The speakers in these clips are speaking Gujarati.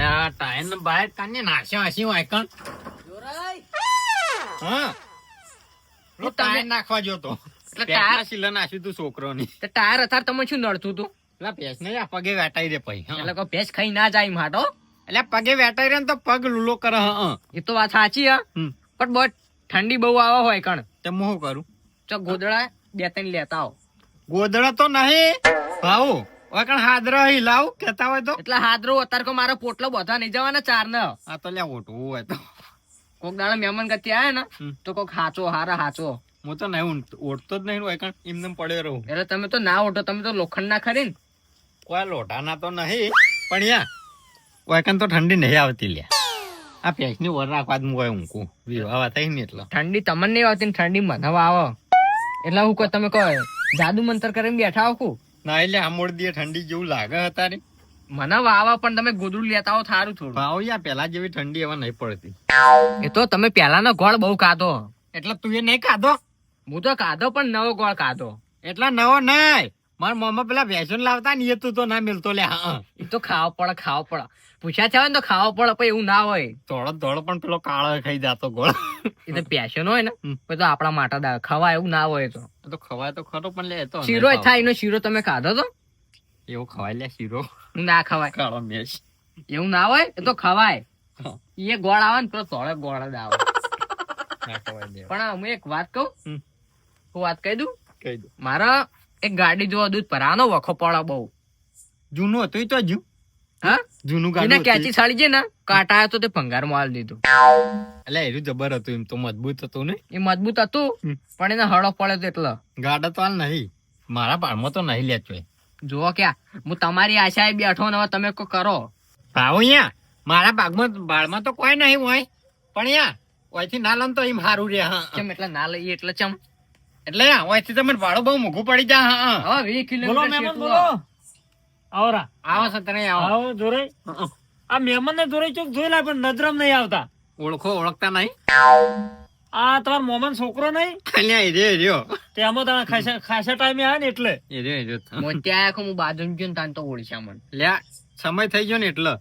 અલ્યા ટાયર ને બહાર કાઢને નાસ્યો હસી હોય કણ હા. ટાયર નાખવા જોતો એટલે ટાયર શીલા નાખ્યું તું છોકરો ની ટાયર અથાર તમે શું નડતું તું? એટલે ભેંસ ને પગે વેટાઈ દે પછી એટલે કોઈ ભેંસ ખાઈ ના જાય માટો એટલે પગે વેટાઈ રે ને તો પગ લૂલો કરે હા એ તો વાત સાચી હા. પણ બહુ ઠંડી બહુ આવે હોય કણ. તો હું કરું? તો ગોદડા બે ત્રણ લેતા આવો. ગોદડા તો નહીં ભાવ. ઓય કણ હિલાવ કેતા હોય તો. એટલે હાદરો અત્યારે કો મારો પોટલો બધા નહીં જવાના ચાર ને આ તો લ્યા ઓટવું હોય તો. કોક દાડા મહેમાન ગતિ આયા ને તો કોક હાચો હારા હાચો. હું તો નહીં ઓટતો જ નહીં હોય કણ એમને પડ્યો રહું. એટલે તમે તો ના ઓઢો તમે તો લોખંડ ના ખરી ને. કોઈ લોઢાના તો નહીં પણ યા કોઈ કણ તો ઠંડી નહીં આવતી લ્યા. આ ભેંસની વર રાખવા જ હું ઊંઘું. વિવાહ થઈ ને એટલે. ઠંડી તમને નહીં આવતી ઠંડી મને આવે. એટલે હું કહો તમે કહો જાદુ મંતર કરીને બેઠા કુ. ના એટલે આ મોડ ઠંડી જેવું લાગે હતા રે મને વાવા પણ તમે ગોદડું લેતા હો થારું થોડું. ભાવ યા પેલા જેવી ઠંડી હવે નહીં પડતી. એ તો તમે પહેલાનો ગોળ બહુ ખાધો. એટલે તું એ નહીં ખાધો? હું તો ખાધો પણ નવો ગોળ ખાધો. એટલા નવો નહીં. મારા મોમાં પેલા ભેંસો લાવતા ને એ તું તો ના મિલતો લે હા. એ તો ખાવો પડે ખાવો પડે. પૂછ્યા છે ને તો ખાવો પડે પણ એવું ના હોય. ધોળો ધોળો પણ પેલો કાળો ખાઈ જતો ગોળ. એ તો પેશન હોય ને પછી તો આપણા માટે દા ખવાય એવું ના હોય તો. તો ખવાય તો ખરો પણ લે તો શીરો થાય એનો શીરો તમે ખાધો તો? એવું ખવાય લે શીરો. ના ખવાય. કાળો મેશ. એવું ના હોય એ તો ખવાય. એ ગોળ આવે ને પેલો ધોળો ગોળ જ આવે. પણ હું એક વાત કહું? હું વાત કહી દઉં? કહી દઉં મારા એક ગાડી જોવા દૂધ ભરાવાનો વખો પડે બહુ. જૂનું હતું તો હજુ હા? જૂનું એને કેચી સાડી છે ને કાંટા તો તે ભંગાર માલ દીધું. એટલે એનું જબર હતું એમ તો મજબૂત હતું ને. એ મજબૂત હતું પણ એને હળો પડે તો એટલે. ગાડા તો હાલ નહીં. મારા પાડમાં તો નહીં લેચો જુઓ ક્યાં. હું તમારી આશાએ બેઠો ને હવે તમે કોઈ કરો. ભાવ અહીંયા. મારા ભાગમાં બાળમાં તો કોઈ નહીં હોય. પણ યા ઓયથી ના લમ તો એમ સારું રે હા. હા. એટલે ના લઈએ એટલે ચમ. એટલે અહીંથી તમને ભાડું બહુ મોઘું પડી જાય હા હા. વીસ બોલો કિલોમીટર મહેમાન બોલો. આવરા. આવો સતરે આવો. આવો જોરે. આ મહેમાન ને જોરે ચોક જોઈ લા પણ નજરમ નહીં આવતા. ઓળખો ઓળખતા નહીં? આ તમાર મોમન છોકરો નહીં? અલ્યા એ રહ્યો એ તે તેમાં તારા ખાસા ખાસા ટાઈમે આવે ને એટલે. એ રહ્યો એ રહ્યો. મોતિયા આયા કે હું બાજુમ ગયો ને તાન તો ઓળખ્યા મને લ્યા સમય થઈ ગયો ને એટલે.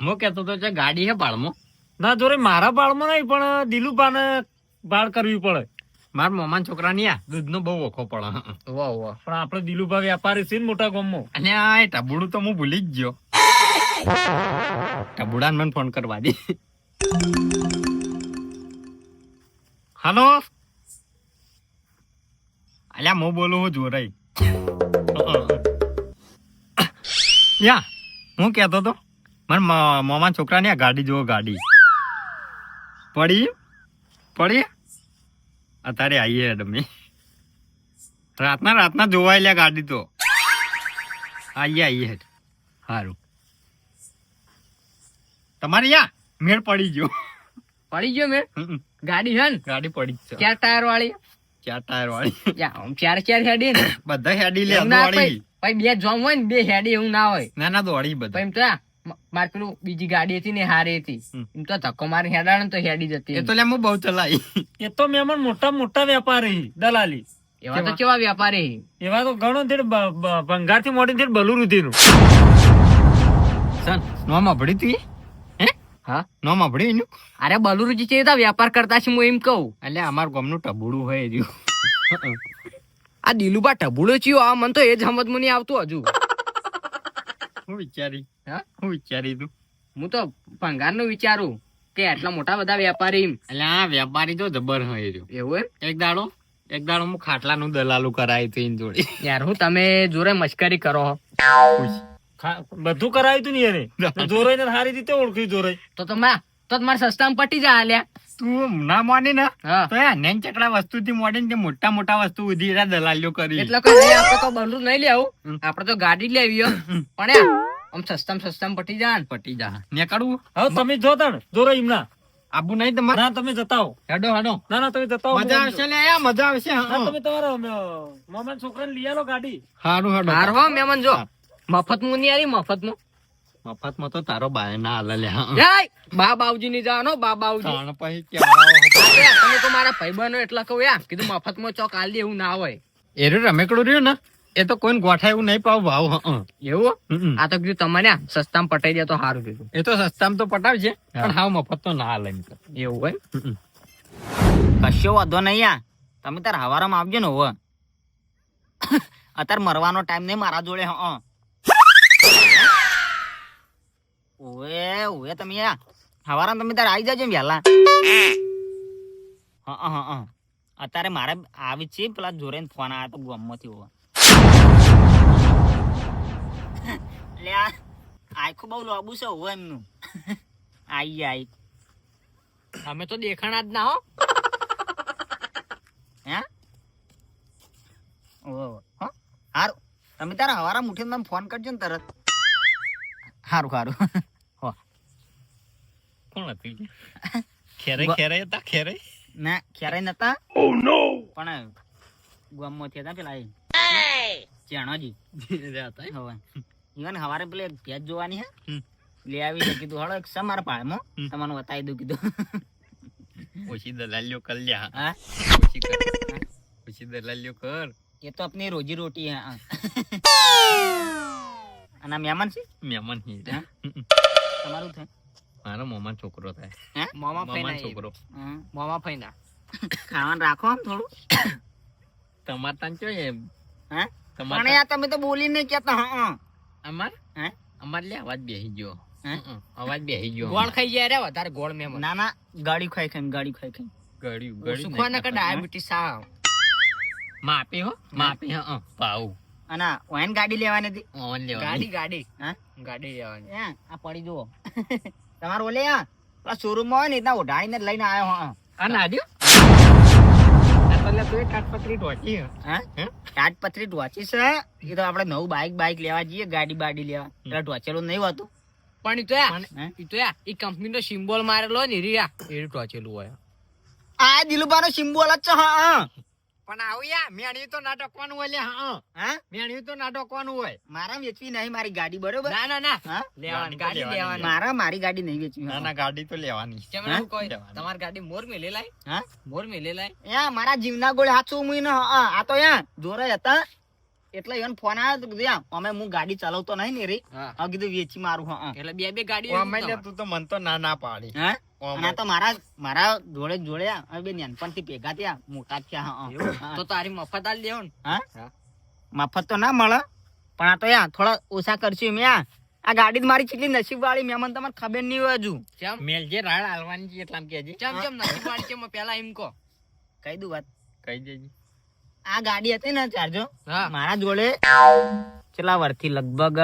હું કેતો તો છે ગાડી હે બાળમો. ના જોરે મારા બાળમાં નહીં પણ દિલુબાને બાળ કરવી પડે. મારા મોમાન છોકરા ની આ દૂધનો બહુ ઓખો પડે. વાહ વાહ. પણ આપણે દિલુભા વેપારી છે ને મોટા ગામમાં. અને આ ટબુડું તો હું ભૂલી જ ગયો. ટબુડા મને ફોન કરવા દે. હાલો અલ્યા હું બોલું હું જોરાઈ. યા હું કહેતો તો મારા મોમા છોકરાની આ ગાડી જુઓ ગાડી. પડી? પડી? અત્યારે આવીએ તમે રાતના રાતના જોવાય લ્યા ગાડી તો. આઈએ આઈએ. સારું તમારે યા? મેળ પડી ગયો. પડી ગયો મેળ? ગાડી છે ને? ગાડી પડી છે. ચાર ટાયર વાળી. ચાર ટાયર વાળી. આમ ચાર ચાર હેડી ને. બધા હેડી લે દોડી પછી બે જોમ હોય ને બે હેડી એવું ના હોય. ના ના દોડી બધા. એમ તો મારે પેલું બીજી ગાડી હતી ને હારી હતી. એમ તો ધક્કો મારી હેડાણ તો હેડી જતી એ તો હું બહુ ચલાવી. એ તો મહેમાન મોટા મોટા વેપારી દલાલી. એવા તો કેવા? વેપારી? એવા તો ઘણો તે ભંગારથી મોટી તે બલું રૂધીનું સન નોમાં ભડી તી હે? હા. નોમાં ભડી એનું? અરે બલુરુજી છે વેપાર વ્યાપાર કરતા છે હું એમ કહું. એટલે અમાર ગામનું ટબુડું હોય જો આ દિલુબા ટબુડો ચિયો આ મને તો એ જ સમજમાં નહીં આવતું હજુ. હું વિચારી. હા? હું વિચારી તું હું તો ભંગારનું વિચારું કે આટલા મોટા બધા વેપારી એટલે આ વેપારી તો જબર હોય રહ્યો. એવું એમ? એક દાડો એક દાડો હું ખાટલાનું દલાલું કરાયું હતી જોડે. યાર હું તમે જોરે મશ્કરી કરો બધું કરાયું તું ને એને? જોરે ને સારી રીતે ઓળખ્યું જોરે. તો તમે તો તમારે સસ્તામાં પટી જા આલ્યા તું ના માની ને તો નેન ચકડા વસ્તુ થી મોડીને તે મોટા મોટા વસ્તુ ઉધી દલાલીઓ કરી. એટલે આપણે તો બલુર નહીં લેવું. આપણે તો ગાડી લેવી. પણ યાર, આમ સસ્તામાં સસ્તામાં પટી જા પટી જા. ને કાઢું. હવે તમે જો તણ જોરો એમના આબુ નહીં તમારે ના તમે જતા હો હેડો હેડો. ના ના તમે જતા હો મજા આવશે લે આ મજા આવશે હા. તમે તમારો મોમાન છોકરાને લઈ આલો ગાડી. હારું હેડો હાર મેમન જો. મફત મુ નહીં આરી મફતમાં તો તારો બાય ના હાલે લે હા. જાય બા બાવજી ની જવાનો બા બાવજી. તણ પછી કેવડાવો હતો. તો યાર, તમે તો મારા ભાઈબંધો એટલા કહું યાર કીધું મફતમાં ચોક આલી દે એવું ના હોય. એરું રમેકડું રહ્યું ને? એ તો કોઈને ગોઠા એવું નહીં પાવ ભાવ. એવું? આ તો કીધું તમને સસ્તામાં પટાઈ દે તો સારું કીધું. એ તો સસ્તામાં તો પટાવશે. પણ હાવ મફત તો ના હાલે એવું હોય. કશો વાંધો નહીં આ. તમે તાર હવારમાં આવજો ને હવે. અત્યારે મરવાનો ટાઈમ નહીં મારા જોડે હ ઓએ ઓએ તમે આ. હવારમાં તમે તાર આવી જાજો વહેલા હા હા હા. અત્યારે મારે આવી છે પેલા જોરે ફોન આવ્યો તો ગમમાંથી હોવા. લે આ આખું બહુ લોબુ છે હોવે એમનું આઈ આઈ અમે તો દેખાણા જ ના હો. હે? ઓહો હારું. તમે તારા હવારા મુઠીને મને ફોન કરજો ને તરત. હારું હારું. હો. કોણ હતું? ખેરે ખેરે હતા? ખેરે? ના ક્યારેય નતા? પણ ગામમાંથી હતા પેલા એ. ચેણાજી. હવે. ઈવન હવારે પેલે એક ભેજ જોવાની હે. લે આવી કીધું હળો એક સમાર પાળમાં. તમને બતાવી દઉં કીધું. ઓછી દલાલ્યો કર લ્યા. હા? ઓછી દલાલ્યો કર. એ તો આપની રોજી રોટી હે હા. મહેમાન છે? મહેમાન હી તમારું થાય? મારો મોમાન છોકરો થાય. હે? મોમા ફઈના છોકરો. મોમા ફૈના. ફઈના ખાવાનું રાખો આમ થોડું? તમાર તાન ચો એમ? હે? તમાર તમે તો બોલી નહીં કેતા હા. અમાર? હે? અમાર લે અવાજ બેહી ગયો. હે? અવાજ બેહી ગયો ગોળ ખાઈ જાય રે વધારે ગોળ મેં ના ના ગાડી ખાઈ ખાઈ ગાડી ખાઈ ખાઈ ગાડી ગાડી સુખવા ના નકર ડાયાબિટીસ આ માપી હો માપી હં પાઉ. અને ઓન ગાડી લેવાની હતી? ઓન લેવા ગાડી ગાડી. હા? ગાડી લેવાની. એ, આ પડી જુઓ. તમારો ઓલે આ શોરૂમમાં હોય ને એટલા ઓઢાણીને લઈને આવ્યો હા આ નાડ્યો આ તો કાટપત્રી ઢોકી હા. કાટપત્રી ઢોચી છે? એ તો આપણે નવું બાઈક બાઈક લેવા જઈએ ગાડી બાડી લેવા. એટલે ઢોચેલું નહીં હોતું? પણ ઈ તો ઈ તો ઈ કંપની નો સિમ્બોલ મારેલો ને રીયા એ ટોચેલું હોય. આ દિલુબાનો સિમ્બોલ જ છે હા હા. પણ આવું યા મેણ્યું તો ના ટકવાનું હોય લે હા હા. મેણ્યું તો ના ટકવાનું હોય. મારા વેચવી નહીં મારી ગાડી બરોબર? ના ના ના. લેવાની ગાડી લેવાની. મારા મારી ગાડી નહીં વેચવી ના ના ગાડી તો લેવાની. કેમ હા? એવું કોઈ લેવાની. તમારી ગાડી મોર મેલે લાય. હા? મોર મેલે લાય. યા મારા જીવના ગોળે હાચું મુઈ ન હા આ તો યા જોરે હતા. એટલે એને ફોન આવ્યો તો કીધું અમે હું ગાડી ચલાવતો નહીં ને રે. હા. કીધું વેચી મારું હા એટલે બે બે ગાડી ઓ અમે લે તું તો મન તો ના ના પાડી. હા? અને તો મારા મારા જોડે જોડે હવે બે નાનપણથી ભેગા થયા. મોટા થયા તો તારી મફત આલ દેવો ને હા. મફત તો ના મળે. પણ આ તો યા થોડા ઓછા કરશું મેં આ આ ગાડી મારી કેટલી નસીબ વાળી મેં મને તમારે ખબર નહીં હોય હજુ. ચમ મેલ જે રાડ હાલવાની છે એટલા કેજે ચમ ચમ નસીબ વાળી છે પેલા એમ કહો. કહી દઉં વાત. કહી દેજે. આ ગાડી હતી ને ચારજો મારા જોડે કેટલા વર્ષથી લગભગ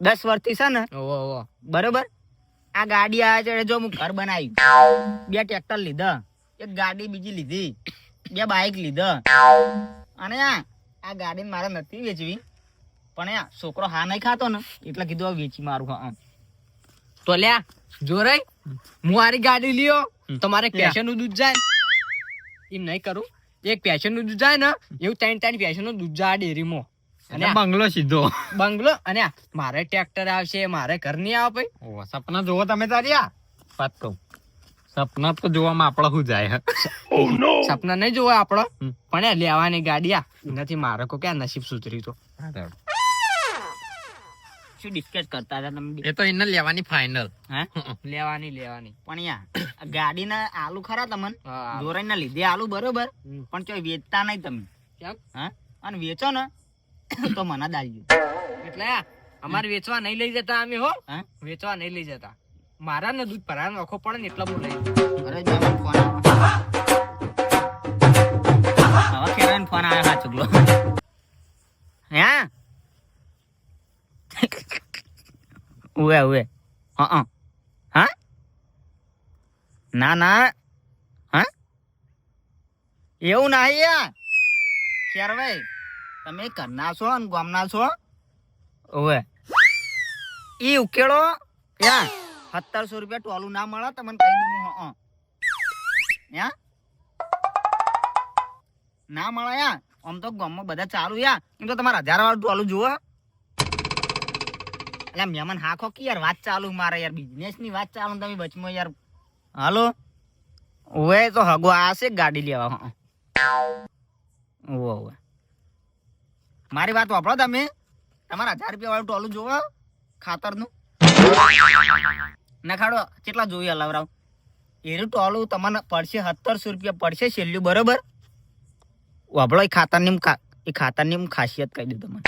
દસ વર્ષથી છે ને. ઓહો ઓહો. બરોબર? આ ગાડી આ છે જો હું ઘર બનાવ્યું બે ટ્રેક્ટર લીધા. એક ગાડી બીજી લીધી. બે બાઇક લીધા. અને આ ગાડી મારે નથી વેચવી. પણ યા છોકરો હા નહીં ખાતો ને એટલે કીધું વેચી મારું હા તો લ્યા જોરાઈ હું આરી ગાડી લ્યો તમારે પેશનનું દૂધ જાય એમ નહીં કરું. એક પેશનનું દૂધ જાય ને એવું ત્રણ ત્રણ પેશનનું દૂધ જાય ડેરીમાં અને બંગલો સીધો. બંગલો અને મારે ટ્રેક્ટર આવશે મારે ઘર નહીં આવે ભાઈ. ઓ સપના જોવો તમે તારી વાત કહું. સપના તો જોવામાં આપણા શું જાય સપના નહીં જોવા આપડો પણ લેવાની ગાડી આ. નથી મારે કો ક્યાં નસીબ સુધરી તો. શું ડિસ્કસ કરતા હતા તમે? એ તો એને લેવાની ફાઇનલ હે? લેવાની લેવાની. પણ યા આ ગાડીના આલુ ખરા તમને? હા જોરાઈના લીધે આલુ બરોબર પણ ચોય વેચતા નહીં તમે. કેમ? હા? અને વેચો ને. તો મને દાલ્યું એટલે અમારે વેચવા નહીં લઈ જતા અમે હો. વેચવા નહીં લઈ જતા. મારા ને દૂધ ભરાવાનો નખો પડે ને એટલા બહુ અરે જો ફોન આવા કેરાન ફોન આવ્યો હા ચુગલો હે? ઉવે ઉવે. હા હા. હા? ના ના. હા? એવું નહીં યાર ખેરભાઈ તમે ઘરના છો અને ગામના છો? ઓવે. ઈ ઉકેળો. યા સત્તરસો રૂપિયા ટોલું ના મળે તમને કહી દઉં હા યા? ના મળે યા? આમ તો ગામમાં બધા ચાલુ યા? એમ તો તમારે હજાર વાળું ટોલું જુઓ. એટલે મહેમાન હાખો કે યાર વાત ચાલુ મારે યાર બિઝનેસની વાત ચાલુ તમે બચમો યાર. હાલો? ઓવે તો હગો આ છે ગાડી લેવા હા. ઓવે ઓવે. મારી વાત વાપરો તમે. તમારા હજાર રૂપિયા વાળું ટોલું જોવો ખાતરનું. નખાડો, કેટલા જોઈએ હલાવરાવ એરું ટોલું તમને પડશે સત્તરસો રૂપિયા, પડશે છેલ્લું, બરોબર? વાપરો, એ ખાતરની એ ખાતરની ખાસિયત કહી દઉં તમને.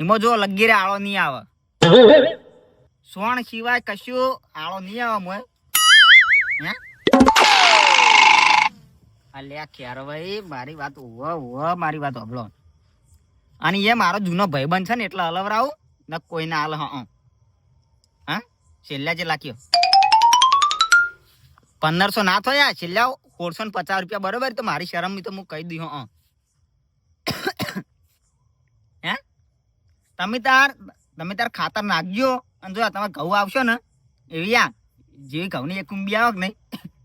એમાં જો લગીરે આળો નહીં આવે. સોણ સિવાય કશું આળો નહીં આવે મોય. હે? અલ્યા ખેર ભાઈ, મારી વાત ઓવ ઓવ મારી વાત હબળો અને એ મારો જૂનો ભાઈબંધ છે ને એટલે અલવરાવું ન કોઈને હાલ, હ, હા. છેલ્લા જે લાખ્યો પંદરસો ના થયા, છેલ્લા સોળસો ને પચાસ રૂપિયા બરોબર, તો મારી શરમ તો હું કહી દઉં, હં, હે. તમે તાર તમે તાર ખાતર નાખજો, અને જો તમે ઘઉં આવશો ને, એવી આ, જેવી ઘઉંની એક કુંબી આવે કે નહીં,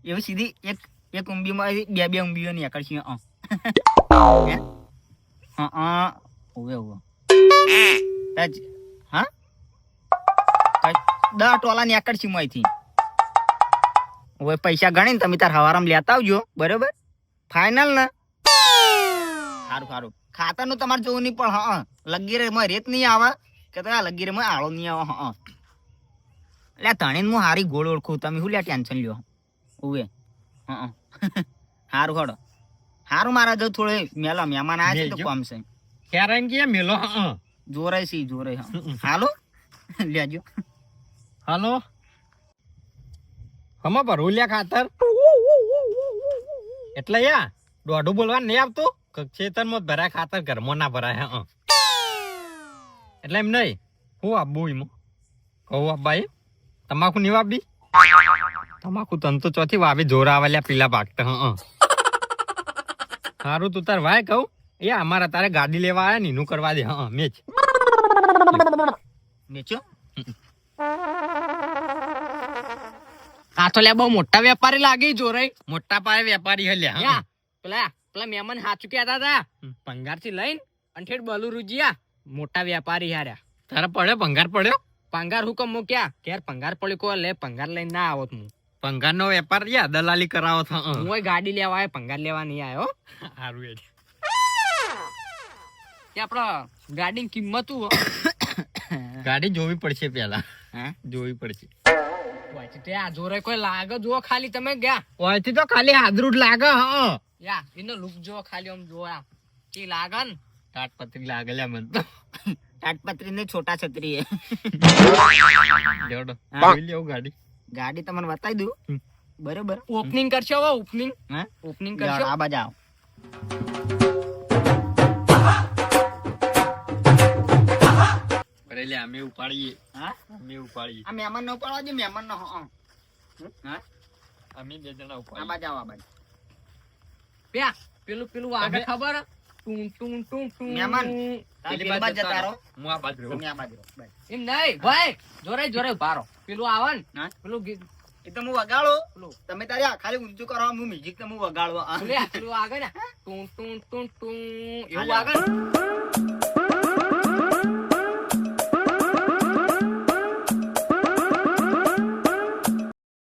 એવી સીધી એક એક ઊંબીમાં બે બે ઊંબીઓ નીકળશે હં. હા? હા, હં. ઓવે ઓવે તાજ હા? કઈ દસ ટોલા નીકળશે મોયથી હવે પૈસા ગણીને તમે તાર હવારામાં લેતા આવજો બરોબર? ફાઇનલ ને. સારું સારું ખાતરનું તમારે જોવું નહીં પણ હા લગીરે માં રેત નહીં આવે કે તો આ લગીરે માં આળો નહીં આવે હા એટલે તણીને હું હારી ગોળ ઓળખું. તમે શું લે ટેન્શન લ્યો. ઉવે. હા સારું હડો સારું મારા જો થોડે મેલા મહેમાન આવે છે તો. કોમ છે. એમ કે મેલો? હં. જોરે સી જોરે હા. હાલો? લેજો. હાલો? હમા ભરૂલિયા ખાતર? એટલે યા દોઢું બોલવા નહીં આવતું? ખેતરમાં ભરાય ખાતર ઘરમાં ના ભરાય હા એટલે એમ નહીં. હું આબુ એમાં કહું એ તમાકુ નહીં વાપી તમાકુ તન તો ચોથી વાવી જોર આવેલા પીલા પાકતા હા સારું તું તાર વાય કહું. એ અમારા તારે ગાડી લેવા આવ્યા નીનું કરવા દે. હા મેચ વેચો આ તો લે બહુ મોટા વેપારી લાગી જોરાઈ મોટા પાયે વેપારી હલ્યા પેલા પેલા મેમન હાચું કહેતા હતા. પંગારથી લઈને અને બલુ બલુરુજીયા મોટા વેપારી હાર્યા. તારા પડ્યો ભંગાર પડ્યો? પંગાર હુકમ મૂક્યા. ઘેર પંગાર પડ્યો કો લે પંગાર લઈને ના આવો તું ભંગાર નો વેપાર દલાલી કરાવો થા હું. ગાડી લેવા આવ્યો પંગાર લેવા નહીં આવ્યો સારું એટલે કે આપણા ગાડી કિંમત ગાડી જોવી પડશે પેલા હા? જોવી પડશે. તે આ જોરે કોઈ લાગે જો ખાલી તમે ગયા. ઓયથી તો ખાલી હાદરું લાગે હા. યા એનો લુક જો ખાલી આમ આમ કે લાગે ને? તાટપત્રી લાગેલા મન તો. તાટપત્રી ને છોટા છત્રી હે. જોડો આવી લેવું ગાડી. ગાડી તમને બતાવી દઉં? બરોબર. ઓપનિંગ કરશો હો ઓપનિંગ હા? ઓપનિંગ કરશો? આ બાજા આવો. એટલે અમે ઉપાડીએ. હા? અમે ઉપાડીએ. આ મહેમાન ન ઉપાડવા દે મહેમાન નો હા. હા? અમે બે જણા આ ઉપાડીએ. બાજુ આવો આ પ્યા પેલું પેલું વાગે ખબર? ટું ટું ટું ટું. મહેમાન. તમે પેલી બાજુ જતા રહો. હું આ બાજુ રહું. આ બાજુ રહો. એમ નહીં ભાઈ જોરે જોરે ભારો પેલું આવે ને. હા? પેલું ગીત એ તો હું વગાડું. પેલું. તમે તારે ખાલી ઊંચું કરો હું મ્યુઝિક તો હું વગાડવા આગળ ને. ટું ટું ટું ટું. એવું આગળ.